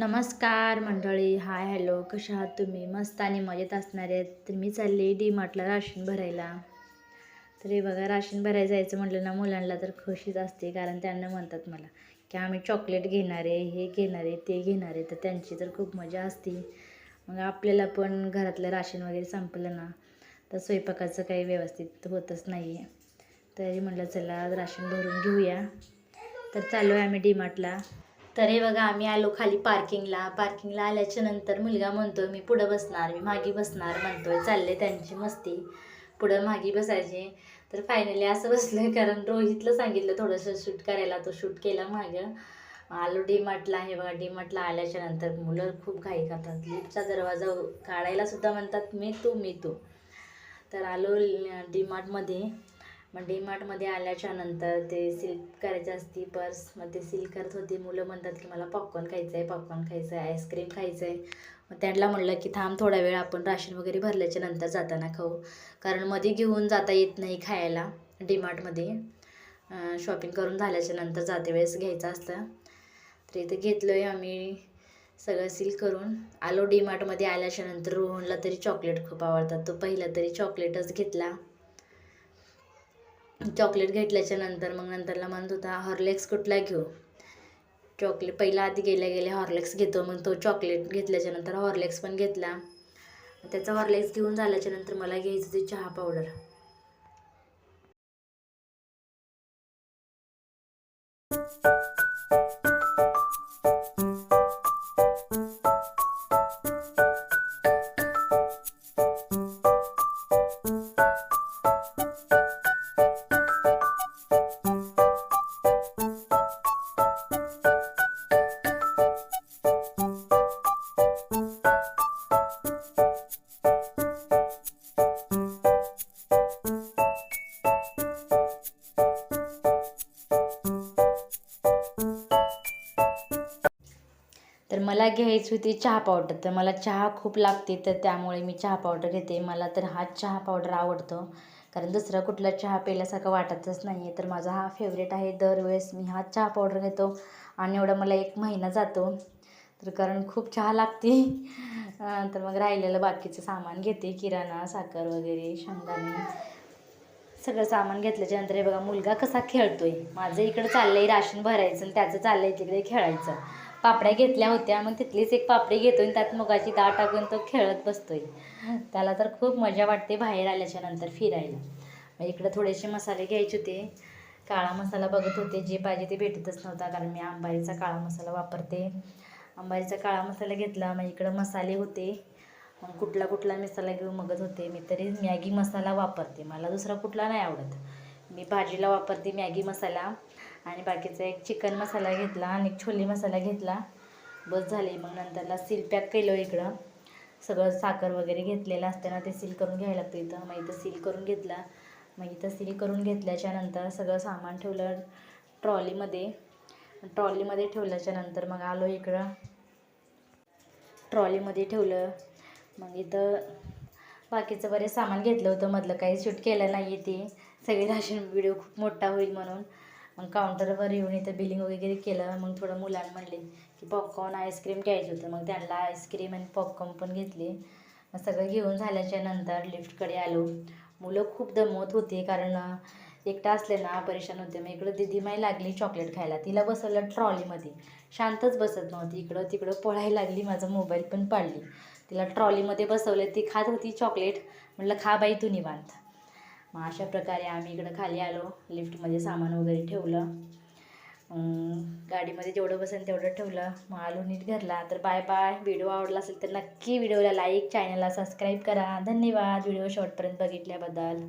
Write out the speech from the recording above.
नमस्कार मंडळी hi hello कशा आहात तुम्ही? मस्त आणि मजेत असणार आहेत. तर मी चालले डी मार्टला राशन भरायला. तर हे बघा राशन भरायला जायचं म्हटलं ना मुलांना तर खुशीच असते कारण त्यांना म्हणतात मला की आम्ही चॉकलेट घेणार आहे हे घेणार आहे ते घेणार आहे. तर त्यांची तर खूप मजा असते. मग आपल्याला पण घरातलं राशन वगैरे संपलं ना तर स्वयंपाकाचं काही व्यवस्थित होतच नाही आहे तरी म्हटलं चला राशन भरून घेऊया. तर चालू आहे आम्ही डी मार्टला. तर हे बघा आम्ही आलो खाली पार्किंगला पार्किंगला आल्याच्यानंतर मुलगा म्हणतो मी पुढं बसणार मी मागे बसणार म्हणतोय. चालले त्यांची मस्ती. पुढं मागे बसायचे. तर फायनली असं बसलं कारण रोहितला सांगितलं थोडंसं शूट करायला. तो शूट केला मागं. आलो डी मार्टला हे बघा डी मार्टला आल्याच्यानंतर मुलं खूप घाई करतात. लिफ्टचा दरवाजा काढायला सुद्धा म्हणतात मी तू मी तू. तर आलो डी मार्टमध्ये मग डी मार्टमध्ये आल्याच्यानंतर ते सिल्क करायची असती पर्स मग ते सिल्क करत होती. मुलं म्हणतात की मला पॉपकॉर्न खायचं आहे पॉपकॉर्न खायचं आहे आईस्क्रीम खायचं आहे मग त्यांना म्हणलं की थांब थोडा वेळ आपण राशन वगैरे भरल्याच्या नंतर जाताना खाऊ. कारण मध्ये घेऊन जाता येत नाही खायला डीमार्टमध्ये शॉपिंग करून झाल्याच्यानंतर जाते वेळेस घ्यायचं असतं. तर इथे घेतलो आहे आम्ही सगळं सील करून. आलो डी मार्टमध्ये आल्याच्यानंतर रोहनला तरी चॉकलेट खूप आवडतात. तो पहिला तरी चॉकलेटच घेतला. चॉकलेट घेतल्याच्या नंतर मग नंतरला म्हणत होता हॉर्लेक्स कुठला घेऊ? चॉकलेट पहिला आधी गेल्या गेल्या हॉर्लेक्स घेतो मग तो चॉकलेट घेतल्याच्या नंतर हॉर्लेक्स पण घेतला. त्याचा हॉर्लेक्स घेऊन झाल्याच्यानंतर मला घ्यायचं होती चहा पावडर. मला घ्यायची होती चहा पावडर तर मला चहा खूप लागते तर त्यामुळे मी चहा पावडर घेते. मला तर हा चहा पावडर आवडतो. कारण दुसरा कुठला चहा प्यायल्यासारखं वाटतच नाही आहे तर माझा हा फेवरेट आहे. दरवेळेस मी हा चहा पावडर घेतो आणि एवढा मला एक महिना जातो. तर कारण खूप चहा लागते. तर मग राहिलेलं बाकीचं सामान घेते. किराणा साखर वगैरे शेंगदाणे. सगळं सामान घेतल्याच्यानंतर हे बघा मुलगा कसा खेळतोय. माझं इकडं चाललंय राशन भरायचं आणि त्याचं चाललंय तिकडे खेळायचं. पापड्या घेतल्या होत्या. मग तिथलीच एक पापडी घेतो आणि त्यात मुगाची डाळ टाकून तो खेळत बसतोय. त्याला तर खूप मजा वाटते बाहेर आल्याच्यानंतर फिरायला. मग इकडं थोडेसे मसाले घ्यायचे होते. काळा मसाला बघत होते. जे पाहिजे ते भेटतच नव्हता कारण मी अंबारीचा काळा मसाला वापरते. अंबारीचा काळा मसाला घेतला. मग इकडं मसाले होते. मग कुठला कुठला मसाला घेऊन बघत होते. मी तरी मॅगी मसाला वापरते. मला दुसरा कुठला नाही आवडत. मी भाजीला वापरते मॅगी मसाला. आणि बाकीचा एक चिकन मसाला घेतला आणि एक छोले मसाला घेतला. बस झाले. मग नंतरला सील पॅक केलं इकडं. सगळं साखर वगैरे घेतलेलं असतं ना ते सील करून घ्यायला लागतं इथं. मग इथं सील करून घेतला. मग इथं सील करून घेतल्याच्या नंतर सगळं सामान ठेवलं ट्रॉलीमध्ये. ट्रॉलीमध्ये ठेवल्याच्या नंतर मग आलो इकडं. ट्रॉलीमध्ये ठेवलं. मग इथं बाकीचं बरेच सामान घेतलं होतं. मधलं काही शूट केलं नाही आहे ते. सगळे राशन व्हिडिओ खूप मोठा होईल म्हणून. मग काउंटरवर येऊन इथं बिलिंग वगैरे केलं मग थोडं मुलांना म्हणले की पॉपकॉर्न आईस्क्रीम घ्यायचं होतं. मग त्यांना आईस्क्रीम आणि पॉपकॉर्न पण घेतले. मग सगळं घेऊन झाल्याच्यानंतर लिफ्टकडे आलो. मुलं खूप दमवत होती कारण एकटा असले ना परेशान होते. मग इकडं दिदीमाई लागली चॉकलेट खायला. तिला बसवलं ट्रॉलीमध्ये शांतच बसत नव्हती. इकडं तिकडं पळायला लागली. माझा मोबाईल पण पाडली. तिला ट्रॉलीमध्ये बसवलं. ती खात होती चॉकलेट म्हटलं खा बाई तू निवांत. मग अशा प्रकारे आम्ही इकडं खाली आलो लिफ्टमध्ये सामान वगैरे ठेवलं. गाडीमध्ये जेवढं बसेल तेवढं ठेवलं. मग आलो नीट घरला तर बाय बाय. व्हिडिओ आवडला असेल तर नक्की व्हिडिओला लाईक चॅनलला सबस्क्राईब करा. धन्यवाद. व्हिडिओ शॉर्टपर्यंत बघितल्याबद्दल.